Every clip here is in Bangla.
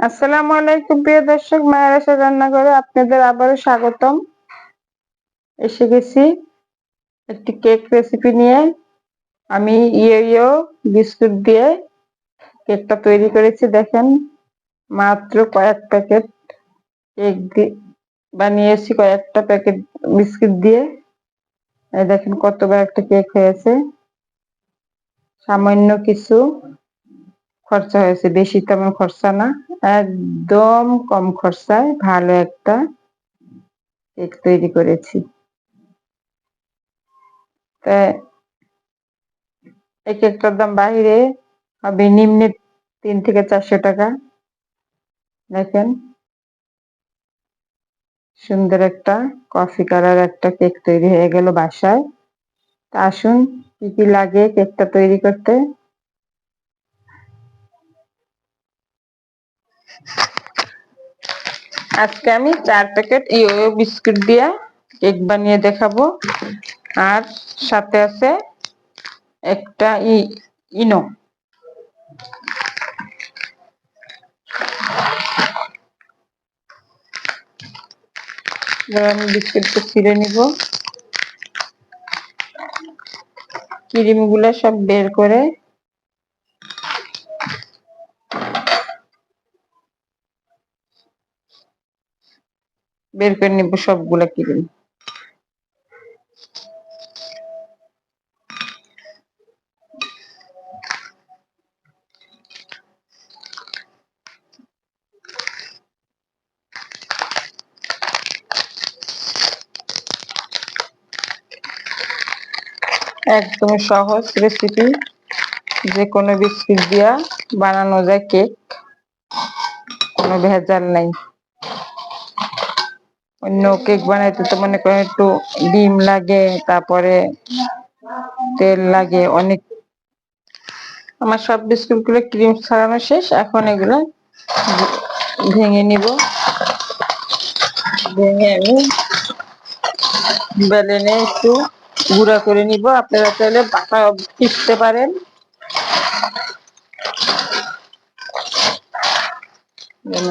আসসালামু আলাইকুম, প্রিয় দর্শক মায়ের রান্নাঘরে আপনাদের আবারও স্বাগতম। এসে গেছি একটি কেক রেসিপি নিয়ে। আমি ইয়ে ইয়ে বিস্কুট দিয়ে কেকটা তৈরি করেছি, দেখেন। মাত্র কয়েক প্যাকেট কেক দিয়ে বানিয়েছি কয়েকটা প্যাকেট বিস্কুট দিয়ে। দেখেন কত বড় একটা কেক হয়েছে। সামান্য কিছু খরচা হয়েছে, বেশি তেমন খরচা না, একদম কম খরচায় ভালো একটা কেক তৈরি করেছি। এই কেকটার দাম বাইরে হবে নিম্নে তিন থেকে চারশো টাকা। দেখেন, সুন্দর একটা কফি কালার একটা কেক তৈরি হয়ে গেল বাসায়। তা আসুন, কি কি লাগে কেকটা তৈরি করতে? আজকে আমি চার প্যাকেট ইয়ো বিস্কুট দিয়া কেক বানিয়ে দেখাবো। আর সাথে আছে একটা ইনো। আমি বিস্কুটটা ছিঁড়ে নিব। ক্রিমগুলো সব বের করে বের করে নিব, সবগুলা ক্রিম একদম সহজ রেসিপি যে কোনো বিস্কিট দিয়া বানানো যায় কেক কোনো ভেজাল নাই। অন্য কেক বানাইতে তো মনে করেন একটু ডিম লাগে, তারপরে তেল লাগে, অনেক আমার সব বিস্কুটগুলো ক্রিম ছাড়ানো শেষ, এখন এগুলো ভেঙে নিব। ভেঙে আমি বেলেনে একটু গুঁড়া করে নিব। আপনারা চাইলে বাটা পিসতে পারেন।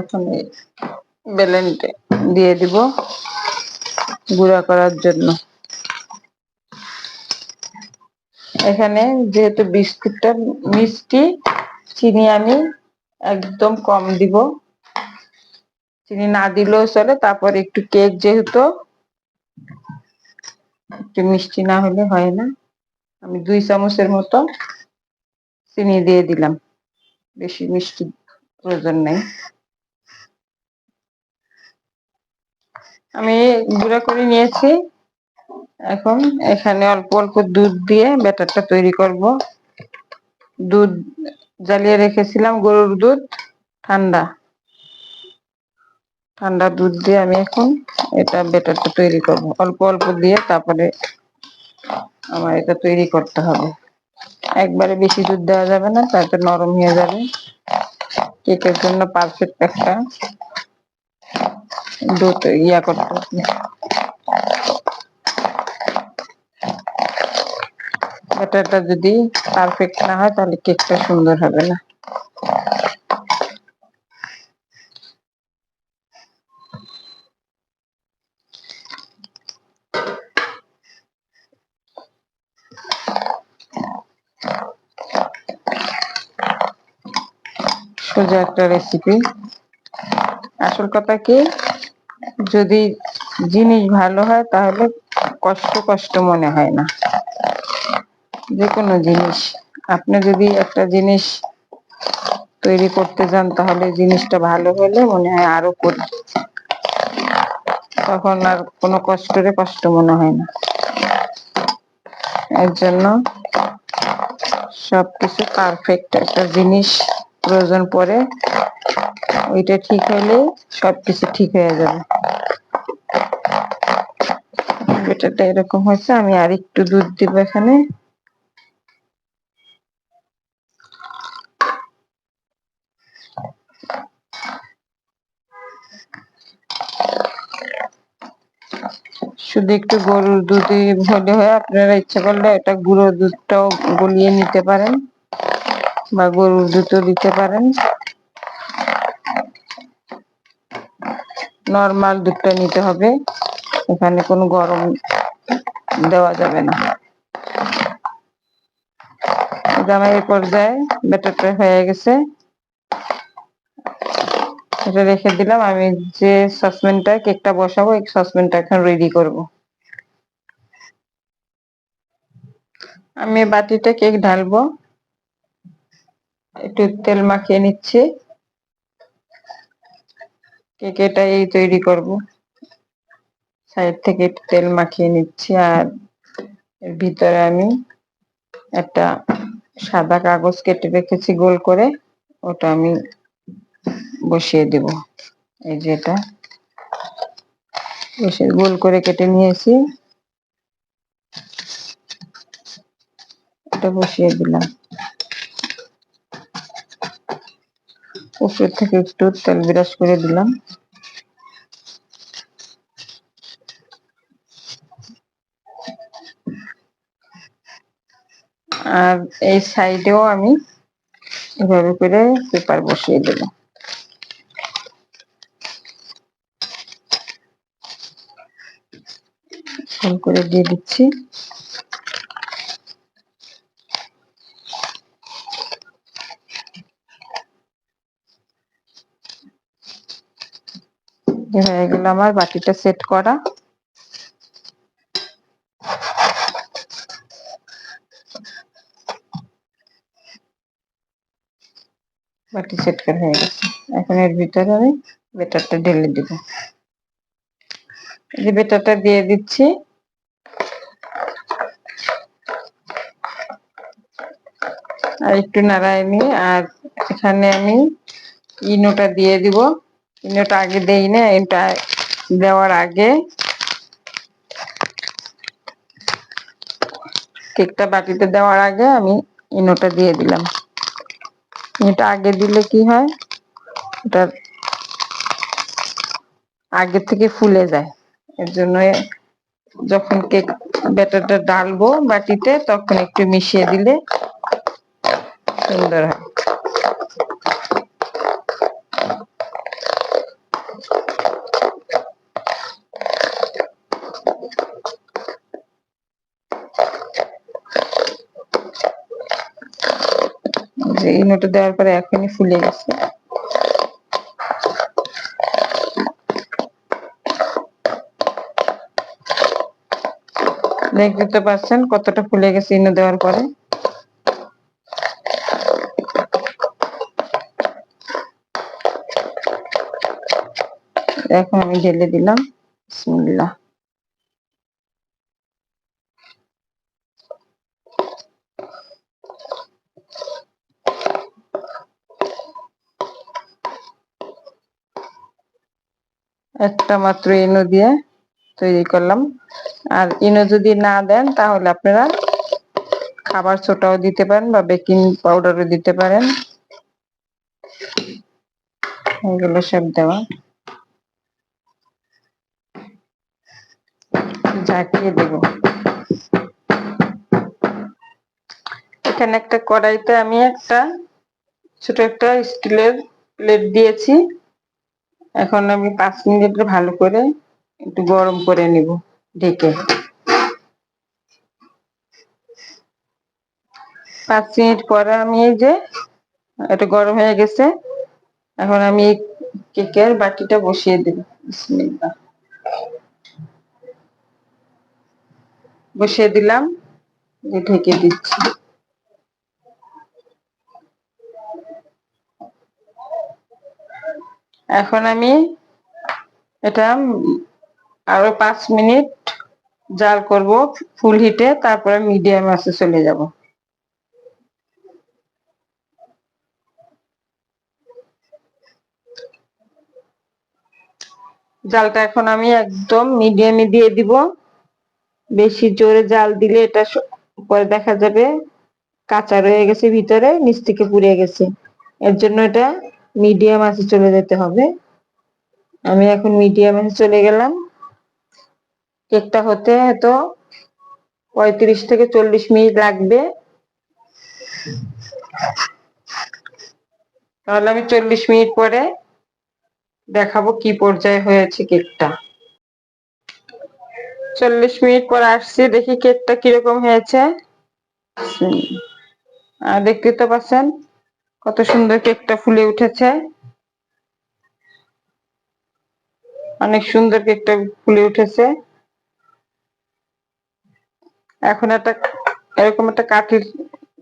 এখন বেলেনটে দিয়ে দিব গুঁড়া করার জন্য। এখানে যেহেতু বিস্কুটটা মিষ্টি, চিনি আমি একদম কম দিব। চিনি না দিলেও চলে, তারপর একটু কেক যেহেতু, একটু মিষ্টি না হলে হয় না। আমি দুই চামচের মতো চিনি দিয়ে দিলাম। বেশি মিষ্টি প্রয়োজন নেই। আমি গুঁড়া করে নিয়েছি। এখন এখানে অল্প অল্প দুধ দিয়ে ব্যাটারটা তৈরি করব। দুধ জ্বালিয়ে রেখেছিলাম গরুর দুধ, ঠান্ডা। ঠান্ডা দুধ দিয়ে আমি এখন এটা ব্যাটারটা তৈরি করব। অল্প অল্প দিয়ে তারপরে আমার এটা তৈরি করতে হবে। একবারে বেশি দুধ দেওয়া যাবে না, তাতে নরম হয়ে যাবে। কেকের জন্য পারফেক্ট একটা দুধ ইয়া করতে ব্যাটারটা যদি পারফেক্ট না হয়, তাহলে কেকটা সুন্দর হবে না। সোজা একটা রেসিপি আসল কথা কি? যদি জিনিস ভালো হয়, তাহলে কষ্ট কষ্ট মনে হয় না। যে কোনো জিনিস। আপনি যদি একটা জিনিস তৈরি করতে যান, তাহলে জিনিসটা ভালো হলে মনে হয় আরও করি। তখন আর কোনো কষ্টরে কষ্ট মনে হয় না। এর জন্য সবকিছু পারফেক্ট একটা জিনিস প্রয়োজন পড়ে ওইটা ঠিক হলে সবকিছু ঠিক হয়ে যাবে। বেটারটা এরকম হয়েছে, আমি আর একটু দুধ দিব এখানে। শুধু একটু গরুর দুধে হলে হয়, আপনারা ইচ্ছা করলে এটা গুঁড়ো দুধটাও গলিয়ে নিতে পারেন বা গরুর দুধও দিতে পারেন। নর্মাল দুধটা নিতে হবে। এখানে কোনো গরম দেওয়া যাবে না। জামাই এই পর্যায়ে ব্যাটারটা হয়ে গেছে। এটা রেখে দিলাম। আমি যে সসপ্যানটা, কেকটা বসাবো, এই সসপ্যানটা এখন রেডি করব। আমি বাটিতে কেক ঢালবো। একটু তেল মাখিয়ে নিচ্ছি। কেক এটা এই তৈরি করব। সাইড থেকে তেল মাখিয়ে নিচ্ছি আর এর ভিতরে আমি একটা সাদা কাগজ কেটে রেখেছি গোল করে, ওটা আমি বসিয়ে দেব। এই যে এটা বসিয়ে গোল করে কেটে নিয়েছি। এটা বসিয়ে দিলাম। উপর থেকে একটু তেল বিরাস করে দিলাম। আর এই সাইডেও আমি এভাবে করে পেপার বসিয়ে দেব করে দিয়ে দিচ্ছি। হয়ে গেল আমার বাটিটা সেট করা। বাটি সেট করা হয়ে গেছে। এখন এর ভিতরে আমি বেটারটা ঢেলে দিব। এই যে বেটারটা দিয়ে দিচ্ছি। আর একটু নাড়ায় নিয়ে, আর এখানে আমি ইনোটা দিয়ে দিব। ইনোটা আগে দেই না, এটা দেওয়ার আগে কেকটা বাটিতে দেওয়ার আগে আমি ইনোটা দিয়ে দিলাম। এটা আগে দিলে কি হয়? এটা আগে থেকে ফুলে যায়। এর জন্য যখন কেক ব্যাটারটা ডালবো বাটিতে তখন একটু মিশিয়ে দিলে সুন্দর হয় যে ইনোটা দেওয়ার পরে এখনই ফুলে গেছে। দেখতে পাচ্ছেন কতটা ফুলে গেছে ইনো দেওয়ার পরে। এখন আমি ঢেলে দিলাম। বিসমিল্লাহ। একটা মাত্র ইনো দিয়ে তৈরি করলাম। আর ইনো যদি না দেন, তাহলে আপনারা খাবার ছোটাও দিতে পারেন বা বেকিং পাউডারও দিতে পারেন। এগুলো সব দেওয়া। ঝাঁকিয়ে দেব। এখানে একটা কড়াইতে আমি একটা ছোট একটা স্টিলের প্লেট দিয়েছি। এখন আমি পাঁচ মিনিট ভালো করে একটু গরম করে নিব ঢেকে। পাঁচ মিনিট পরে আমি এই যে এটা গরম হয়ে গেছে, এখন আমি কেকের বাটিটা বসিয়ে দেব। বসিয়ে দিলাম ঢেকে দিচ্ছি। এখন আমি এটা আরও পাঁচ মিনিট জাল করব ফুল হিটে তারপরে মিডিয়াম আছে চলে যাব। জালটা এখন আমি একদম মিডিয়ামে দিয়ে দিব। বেশি জোরে জাল দিলে এটা পরে দেখা যাবে কাঁচা রয়ে গেছে ভিতরে, নিচ থেকে পুড়ে গেছে। এর জন্য এটা মিডিয়াম আছে চলে যেতে হবে। আমি এখন মিডিয়াম আছে চলে গেলাম। কেকটা হতে হয়তো পঁয়ত্রিশ থেকে চল্লিশ মিনিট লাগবে। তাহলে আমি চল্লিশ মিনিট পরে দেখাবো কি পর্যায়ে হয়েছে কেকটা। চল্লিশ মিনিট পর আসছি, দেখি কেকটা কীরকম হয়েছে। আর দেখতে তো পাচ্ছেন কত সুন্দর কেকটা ফুলে উঠেছে। অনেক সুন্দর কেকটা ফুলে উঠেছে। এখন একটা, এরকম একটা কাঠির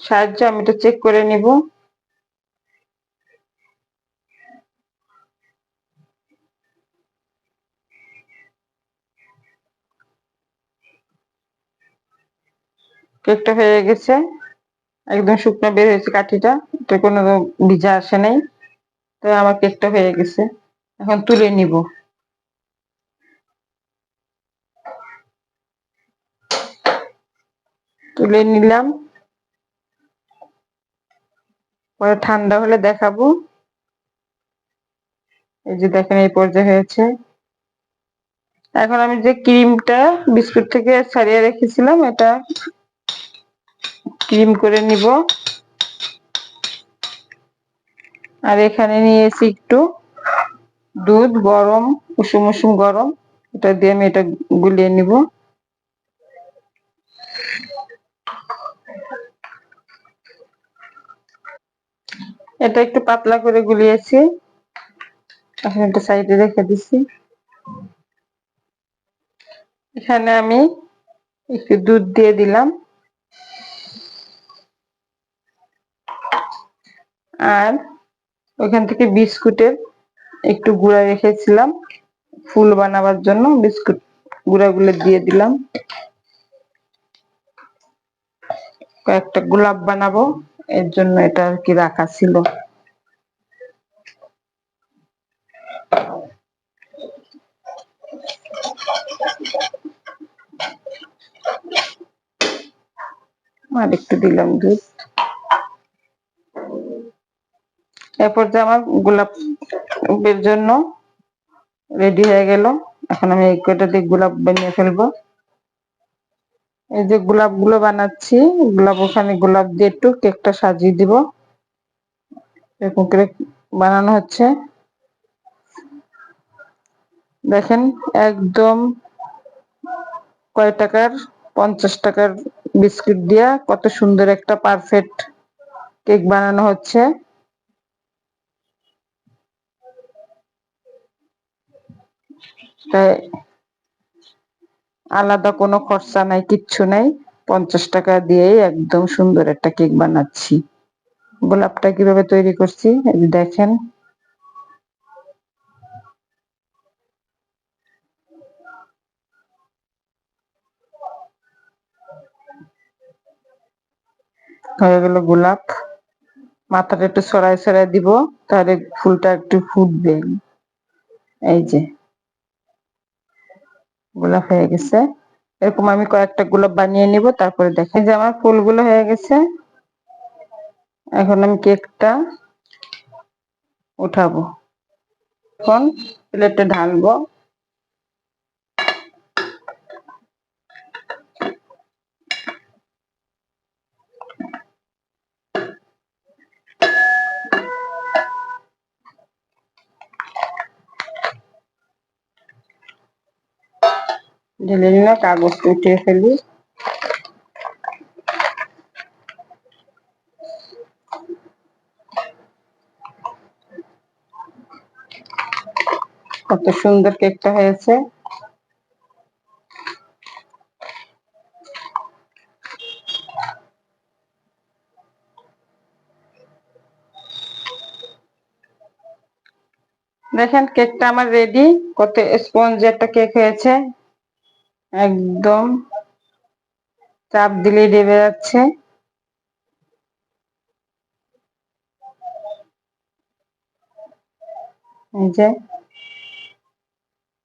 সাহায্যে আমি এটা চেক করে নিব। কেকটা হয়ে গেছে। একদম শুকনো বের হয়েছে কাঠিটা এটা কোনো ভিজা আসে নাই। তো আমার কেকটা হয়ে গেছে। এখন তুলে নিব। তুলে নিলাম। পরে ঠান্ডা হলে দেখাবো। এই যে দেখেন, এই পর্যায়ে হয়েছে। এখন আমি যে ক্রিমটা বিস্কুট থেকে ছাড়িয়ে রেখেছিলাম, এটা ক্রিম করে নিব। আর এখানে নিয়েছি একটু দুধ গরম, উষুম উষুম গরম। এটা দিয়ে আমি এটা গুলিয়ে নিব। এটা একটু পাতলা করে গুলিয়েছি। এখন এটা সাইডে রেখে দিছি। এখানে আমি একটু দুধ দিয়ে দিলাম। আর ওইখান থেকে বিস্কুটের একটু গুঁড়া রেখেছিলাম। ফুল বানাবার জন্য বিস্কুট গুঁড়াগুলো দিয়ে দিলাম। কয়েকটা গোলাপ বানাবো, এর জন্য এটা আর কি রাখা ছিল। আর একটু দিলাম দুধ। এরপর যে আমার গোলাপের জন্য রেডি হয়ে গেল। এখন আমি এই কয়টা দিয়ে গোলাপ বানিয়ে ফেলব। এই যে গোলাপগুলো বানাচ্ছি, গোলাপ ওখানে গোলাপ দিয়ে একটু কেকটা সাজিয়ে দিব। এরকম করে বানানো হচ্ছে। দেখেন একদম কয় টাকার? পঞ্চাশ টাকার বিস্কুট দিয়া কত সুন্দর একটা পারফেক্ট কেক বানানো হচ্ছে। তাই আলাদা কোনো খরচা নাই, কিচ্ছু নাই। পঞ্চাশ টাকা দিয়েই একদম সুন্দর একটা কেক বানাচ্ছি। গোলাপটা কীভাবে তৈরি করছি দেখেন। হয়ে গেল গোলাপ। মাথাটা একটু সরাই সরাই দিব, তাহলে ফুলটা একটু ফুটবে। এই যে। গোলাপ হয়ে গেছে। এরকম আমি কয়েকটা গোলাপ বানিয়ে নিব, তারপরে দেখে যে আমার ফুলগুলো হয়ে গেছে। এখন আমি কেকটা উঠাবো। এখন প্লেটে ঢালবো। ঢেলে নিলে কাগজটা উঠিয়ে ফেলি। কত সুন্দর কেকটা হয়েছে। দেখেন, কেকটা আমার রেডি কত স্পঞ্জ একটা কেক হয়েছে। একদম। চাপ দিলেই ডেবে যাচ্ছে। এই যে,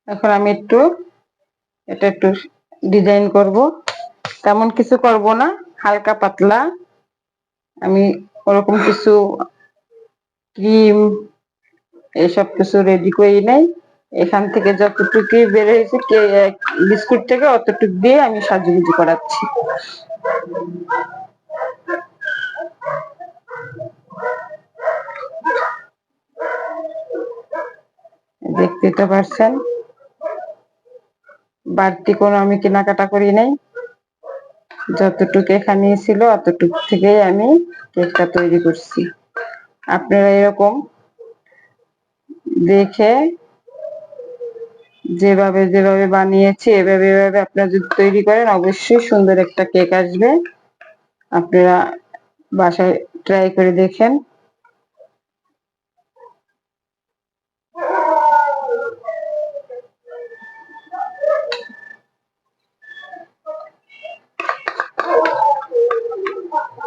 এখন আমি একটু, এটা একটু ডিজাইন করব। তেমন কিছু করব না, হালকা পাতলা। আমি ওরকম কিছু ক্রিম এইসব কিছু রেডি করি নাই। এখান থেকে যতটুকুই বের হয়েছে বিস্কুট থেকে অতটুক দিয়ে আমি সাজুগুজু করাচ্ছি। দেখতে তো পারছেন, বাড়তি কোনো আমি কেনাকাটা করি নাই। যতটুকু এখানে ছিল, অতটুক থেকেই আমি কেকটা তৈরি করছি। আপনারা এরকম দেখে যেভাবে যেভাবে বানিয়েছি, এভাবে এভাবে আপনারা যদি তৈরি করেন, অবশ্যই সুন্দর একটা কেক আসবে। আপনারা বাসায় ট্রাই করে দেখেন।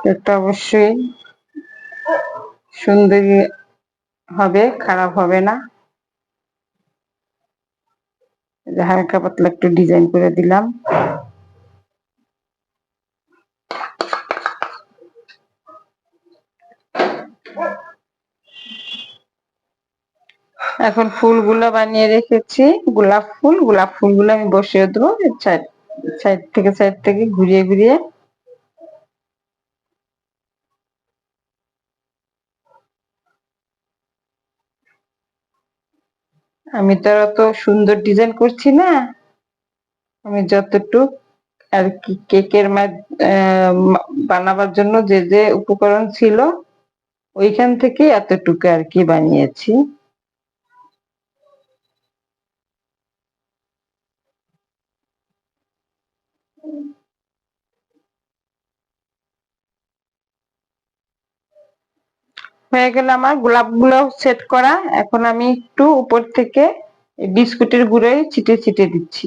কেকটা অবশ্যই সুন্দরী হবে, খারাপ হবে না এই হালকা পাতলা একটু ডিজাইন করে দিলাম। এখন ফুলগুলো বানিয়ে রেখেছি, গোলাপ ফুল। গোলাপ ফুলগুলো আমি বসিয়ে দেবো সাইড সাইড থেকে সাইড থেকে ঘুরিয়ে ঘুরিয়ে আমি তো অত সুন্দর ডিজাইন করছি না। আমি যতটুক আর কি কেকের বানাবার জন্য যে যে উপকরণ ছিল, ওইখান থেকে এতটুকু আর কি বানিয়েছি। হয়ে গেল আমার গোলাপগুলো সেট করা। এখন আমি একটু উপর থেকে বিস্কুটের গুঁড়োয় ছিটে ছিটে দিচ্ছি।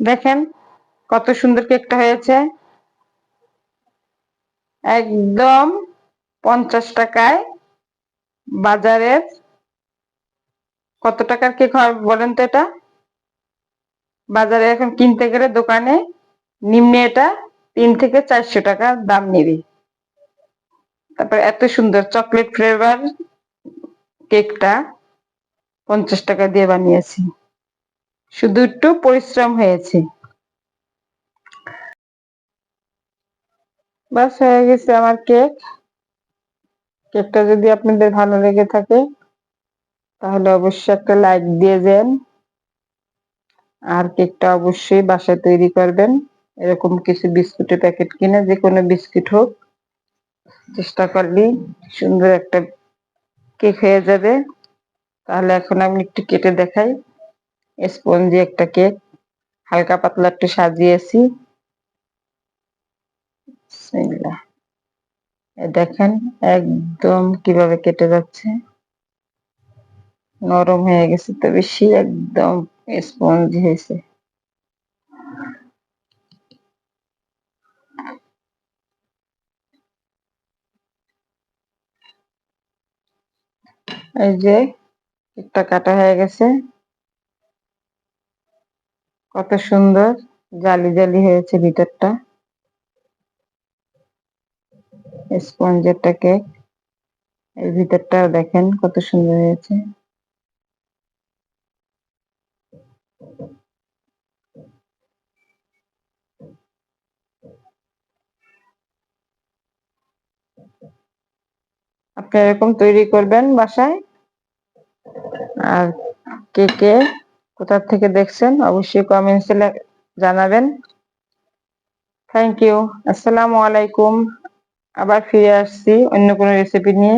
দেখেন কত সুন্দর কেকটা হয়েছে। একদম পঞ্চাশ টাকায় বাজারের কত টাকার কেক হয় বলেন তো এটা? বাজারে এখন কিনতে গেলে দোকানে নিম্নে এটা তিন থেকে চারশো টাকা দাম নেবে। তারপর এত সুন্দর চকলেট ফ্লেভার কেকটা পঞ্চাশ টাকা দিয়ে বানিয়েছি। শুধু একটু পরিশ্রম হয়েছে। বাস হয়ে গেছে আমার কেক। কেকটা যদি আপনাদের ভালো লেগে থাকে, তাহলে অবশ্যই একটা লাইক দিয়ে দেন। আর কেকটা অবশ্যই বাসায় তৈরি করবেন। এরকম কিছু বিস্কুটের প্যাকেট কিনে যে কোনো বিস্কুট হোক, চেষ্টা করলেই সুন্দর একটা কেক হয়ে যাবে। তাহলে এখন আমি একটু কেটে দেখাই। স্পঞ্জি একটা কেক, হালকা পাতলা একটু সাজিয়েছি। দেখেন একদম কীভাবে কেটে যাচ্ছে। নরম হয়ে গেছে তো বেশি, একদম স্পঞ্জ হয়েছে। এই যে একটা কাটা হয়ে গেছে। কত সুন্দর, জালি জালি হয়েছে ভিতরটা। স্পঞ্জেরটা কেক এর ভিতরটা দেখেন কত সুন্দর হয়েছে। আপনি এরকম তৈরি করবেন বাসায়? আর কে কে কোথা থেকে দেখছেন, অবশ্যই কমেন্টসে জানাবেন। থ্যাংক ইউ আসসালামু আলাইকুম আবার ফিরে আসছি অন্য কোনো রেসিপি নিয়ে।